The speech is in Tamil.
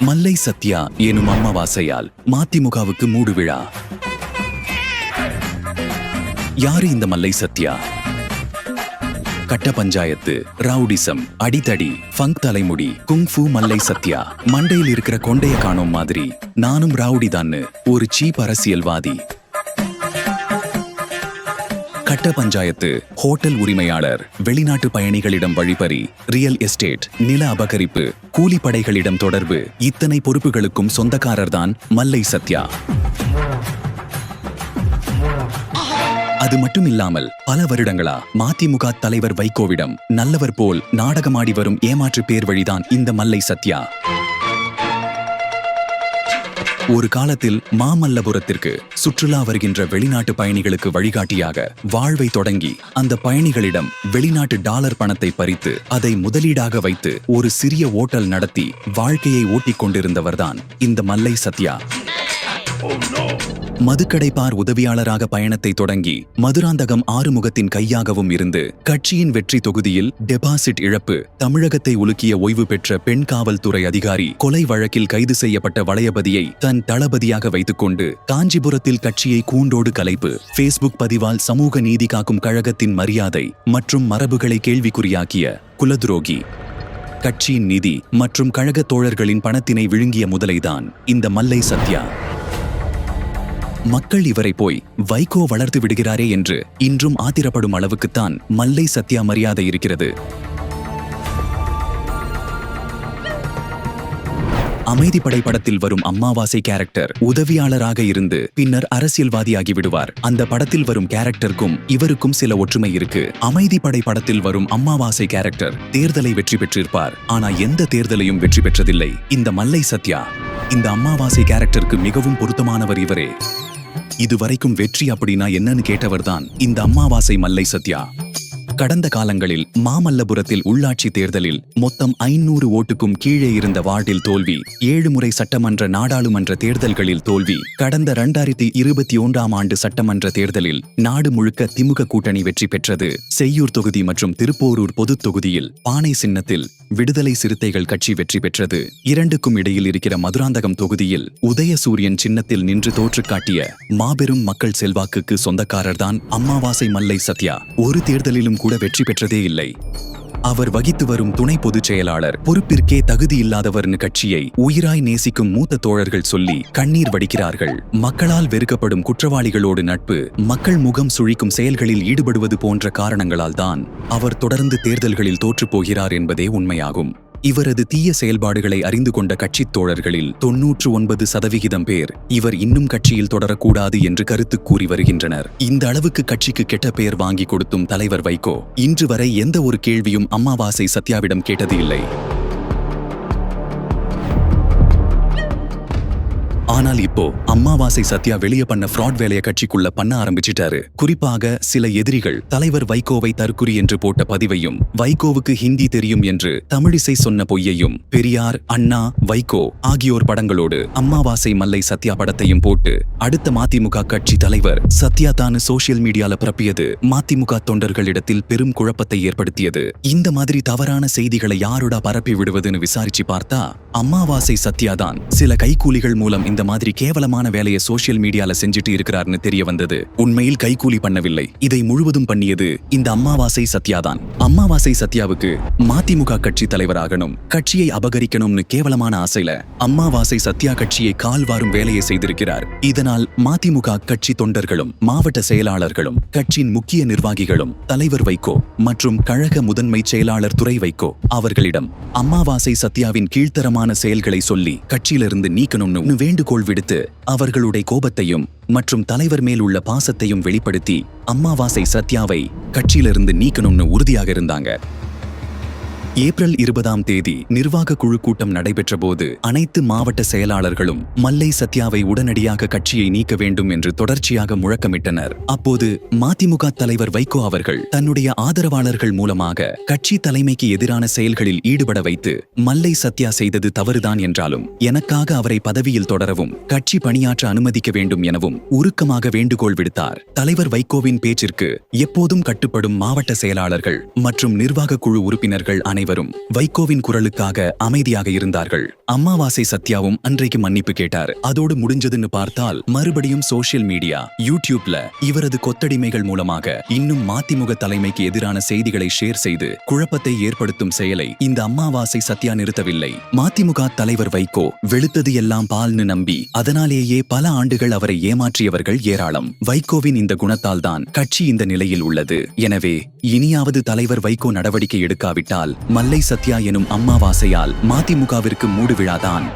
மல்லை சத்யா எனும் அம்மாவாசையால் மதிமுகவுக்கு மூடு விழா. யாரு இந்த மல்லை சத்யா? கட்ட பஞ்சாயத்து ரவுடிசம் அடிதடி ஃபங்க் தலைமுடி குங்ஃபு மல்லை சத்யா. மண்டையில் இருக்கிற கொண்டைய காணோம் மாதிரி. நானும் ரவுடி தான்னு ஒரு சீப் அரசியல்வாதி. கட்ட பஞ்சாயத்து ஹோட்டல் உரிமையாளர் வெளிநாட்டு பயணிகளிடம் வழிபறி ரியல் எஸ்டேட் நில அபகரிப்பு கூலிப்படைகளிடம் தொடர்பு இத்தனை பொறுப்புகளுக்கும் சொந்தக்காரர்தான் மல்லை சத்யா. அது மட்டும் இல்லாமல் பல வருடங்களா மதிமுக தலைவர் வைகோவிடம் நல்லவர் போல் நாடகமாடி வரும் ஏமாற்று பேர் வழிதான் இந்த மல்லை சத்யா. ஒரு காலத்தில் மாமல்லபுரத்திற்கு சுற்றுலா வருகின்ற வெளிநாட்டு பயணிகளுக்கு வழிகாட்டியாக வாழ்வை தொடங்கி அந்த பயணிகளிடம் வெளிநாட்டு டாலர் பணத்தை பறித்து அதை முதலீடாக வைத்து ஒரு சிறிய ஓட்டல் நடத்தி வாழ்க்கையை ஓட்டிக் கொண்டிருந்தவர்தான் இந்த மல்லை சத்யா. Oh, மதுக்கடைப்பார் உதவியாளராக பயணத்தை தொடங்கி மதுராந்தகம் ஆறுமுகத்தின் கையாகவும் இருந்து கட்சியின் வெற்றி தொகுதியில் டெபாசிட் இழப்பு தமிழகத்தை உலுக்கிய ஓய்வு பெற்ற பெண் காவல்துறை அதிகாரி கொலை வழக்கில் கைது செய்யப்பட்ட வளையபதியை தன் தளபதியாக வைத்துக்கொண்டு காஞ்சிபுரத்தில் கட்சியை கூண்டோடு கலைப்பு ஃபேஸ்புக் பதிவால் சமூக நீதி காக்கும் கழகத்தின் மரியாதை மற்றும் மரபுகளை கேள்விக்குறியாக்கிய குலதுரோகி. கட்சியின் நிதி மற்றும் கழக தோழர்களின் பணத்தினை விழுங்கிய முதலைதான் இந்த மல்லை சத்யா. மக்கள் இவரை போய் வைகோ வளர்த்து விடுகிறாரே என்று இன்றும் ஆத்திரப்படும் அளவுக்குத்தான் மல்லை சத்யா மரியாதை இருக்கிறது. அமைதிப்படை படத்தில் வரும் அம்மாவாசை கேரக்டர் உதவியாளராக இருந்து பின்னர் அரசியல்வாதியாகி விடுவார். அந்த படத்தில் வரும் கேரக்டருக்கும் இவருக்கும் சில ஒற்றுமை இருக்கு. அமைதிப்படை படத்தில் வரும் அம்மாவாசை கேரக்டர் தேர்தலை வெற்றி பெற்றிருப்பார். ஆனா எந்த தேர்தலையும் வெற்றி பெற்றதில்லை. இந்த மல்லை சத்யா இந்த அம்மாவாசை கேரக்டருக்கு மிகவும் பொருத்தமானவர் இவரே. இதுவரைக்கும் வெற்றி அப்படின்னா என்னன்னு கேட்டவர்தான் இந்த அம்மாவாசை மல்லை சத்யா. கடந்த காலங்களில் மாமல்லபுரத்தில் உள்ளாட்சி தேர்தலில் மொத்தம் ஐநூறு ஓட்டுக்கும் கீழே இருந்த வார்டில் தோல்வி ஏழு முறை சட்டமன்ற நாடாளுமன்ற தேர்தல்களில் தோல்வி கடந்த இரண்டாயிரத்தி இருபத்தி ஒன்றாம் ஆண்டு சட்டமன்ற தேர்தலில் நாடு முழுக்க திமுக கூட்டணி வெற்றி பெற்றது. செய்யூர் தொகுதி மற்றும் திருப்போரூர் பொதுத் தொகுதியில் பானை சின்னத்தில் விடுதலை சிறுத்தைகள் கட்சி வெற்றி பெற்றது. இரண்டுக்கும் இடையில் இருக்கிற மதுராந்தகம் தொகுதியில் உதயசூரியன் சின்னத்தில் நின்று தோற்று காட்டிய மாபெரும் மக்கள் செல்வாக்குக்கு சொந்தக்காரர்தான் அம்மாவாசை மல்லை சத்யா. ஒரு தேர்தலிலும் கூட வெற்றி பெற்றதே இல்லை. அவர் வகித்து வரும் துணை பொதுச் செயலாளர் பொறுப்பிற்கே தகுதி இல்லாதவர்னு கட்சியை உயிராய் நேசிக்கும் மூத்த தோழர்கள் சொல்லி கண்ணீர் வடிக்கிறார்கள். மக்களால் வெறுக்கப்படும் குற்றவாளிகளோடு நட்பு மக்கள் முகம் சுழிக்கும் செயல்களில் ஈடுபடுவது போன்ற காரணங்களால் தான் அவர் தொடர்ந்து தேர்தல்களில் தோற்றுப் போகிறார் என்பதே உண்மையாகும். இவரது தீய செயல்பாடுகளை அறிந்து கொண்ட கட்சித் தோழர்களில் தொன்னூற்று ஒன்பது சதவிகிதம் பேர் இவர் இன்னும் கட்சியில் தொடரக்கூடாது என்று கருத்து கூறி வருகின்றனர். இந்த அளவுக்கு கட்சிக்கு கெட்ட பெயர் வாங்கி கொடுத்தும் தலைவர் வைகோ இன்று வரை எந்த ஒரு கேள்வியும் அம்மாவாசை சத்யாவிடம் கேட்டது இல்லை. ஆனால் இப்போ அம்மாவாசை சத்யா வெளியே பண்ண ஃப்ராட் வேலையை கட்சிக்குள்ள பண்ண ஆரம்பிச்சிட்டாரு. குறிப்பாக சில எதிரிகள் தலைவர் வைகோவை தற்குறி என்று போட்ட பதிவையும் வைகோவுக்கு ஹிந்தி தெரியும் என்று தமிழிசை சொன்ன பொய்யையும் பெரியார் அண்ணா வைகோ ஆகியோர் படங்களோடு அம்மாவாசை மல்லை சத்யா படத்தையும் போட்டு அடுத்த மதிமுக கட்சி தலைவர் சத்யா தானு சோசியல் மீடியால பரப்பியது மதிமுக தொண்டர்களிடத்தில் பெரும் குழப்பத்தை ஏற்படுத்தியது. இந்த மாதிரி தவறான செய்திகளை யாரோட பரப்பி விடுவதுன்னு விசாரிச்சு பார்த்தா அம்மாவாசை சத்யா தான். சில கைக்கூலிகள் மூலம் இந்த மாதிரி கேவலமான வேலையை சோசியல் மீடியால செஞ்சுட்டு இருக்கிறார்னு தெரிய வந்தது. உண்மையில் கைகூலி பண்ணவில்லை. இதை முழுவதும் பண்ணியது இந்த அம்மாவாசை சத்யா தான் அம்மாவாசை சத்யாவுக்கு மதிமுக கட்சி தலைவராகணும் கட்சியை அபகரிக்கணும்னு கேவலமான ஆசையில அம்மாவாசை சத்யா கட்சியை கால்வாரும் வேலையை செய்திருக்கிறார். இதனால் மதிமுக கட்சி தொண்டர்களும் மாவட்ட செயலாளர்களும் கட்சியின் முக்கிய நிர்வாகிகளும் தலைவர் வைகோ மற்றும் கழக முதன்மை செயலாளர் துறை வைகோ அவர்களிடம் அம்மாவாசை சத்யாவின் கீழ்த்தரமான செயல்களை சொல்லி கட்சியிலிருந்து நீக்கணும்னு வேண்டுகோள் விடுத்து அவர்களுடைய கோபத்தையும் மற்றும் தலைவர் மேல் உள்ள பாசத்தையும் வெளிப்படுத்தி அம்மாவாசை சத்யாவை கட்சியிலிருந்து நீக்கணும்னு உறுதியாக இருந்தாங்க. ஏப்ரல் இருபதாம் தேதி நிர்வாக குழு கூட்டம் நடைபெற்ற போது அனைத்து மாவட்ட செயலாளர்களும் மல்லை சத்யாவை உடனடியாக கட்சியை நீக்க வேண்டும் என்று தொடர்ச்சியாக முழக்கமிட்டனர். அப்போது மதிமுக தலைவர் வைகோ அவர்கள் தன்னுடைய ஆதரவாளர்கள் மூலமாக கட்சி தலைமைக்கு எதிரான செயல்களில் ஈடுபட வைத்து மல்லை சத்யா செய்தது தவறுதான் என்றாலும் எனக்காக அவரை பதவியில் தொடரவும் கட்சி பணியாற்ற அனுமதிக்க வேண்டும் எனவும் உருக்கமாக வேண்டுகோள் விடுத்தார். தலைவர் வைகோவின் பேச்சிற்கு எப்போதும் கட்டுப்படும் மாவட்ட செயலாளர்கள் மற்றும் நிர்வாக குழு உறுப்பினர்கள் அனைவரும் அனைவரும் வைகோவின் குரலுக்காக அமைதியாக இருந்தார்கள். அம்மாவாசை சத்யாவும் அன்றைக்கு மன்னிப்பு கேட்டார். அதோடு முடிஞ்சதுன்னு பார்த்தால் மறுபடியும் சோசியல் மீடியா யூடியூப்ல இவரது கொத்தடிமைகள் மூலமாக இன்னும் மதிமுக தலைமைக்கு எதிரான செய்திகளை ஷேர் செய்து குழப்பத்தை ஏற்படுத்தும் செயலை இந்த அம்மாவாசை சத்யா நிறுத்தவில்லை. மதிமுக தலைவர் வைகோ வெளுத்தது எல்லாம் பால்னு நம்பி அதனாலேயே பல ஆண்டுகள் அவரை ஏமாற்றியவர்கள் ஏராளம். வைகோவின் இந்த குணத்தால் தான் கட்சி இந்த நிலையில் உள்ளது. எனவே இனியாவது தலைவர் வைகோ நடவடிக்கை எடுக்காவிட்டால் மல்லை சத்யா எனும் அம்மாவாசையால் மதிமுகவிற்கு மூடு விழாதான்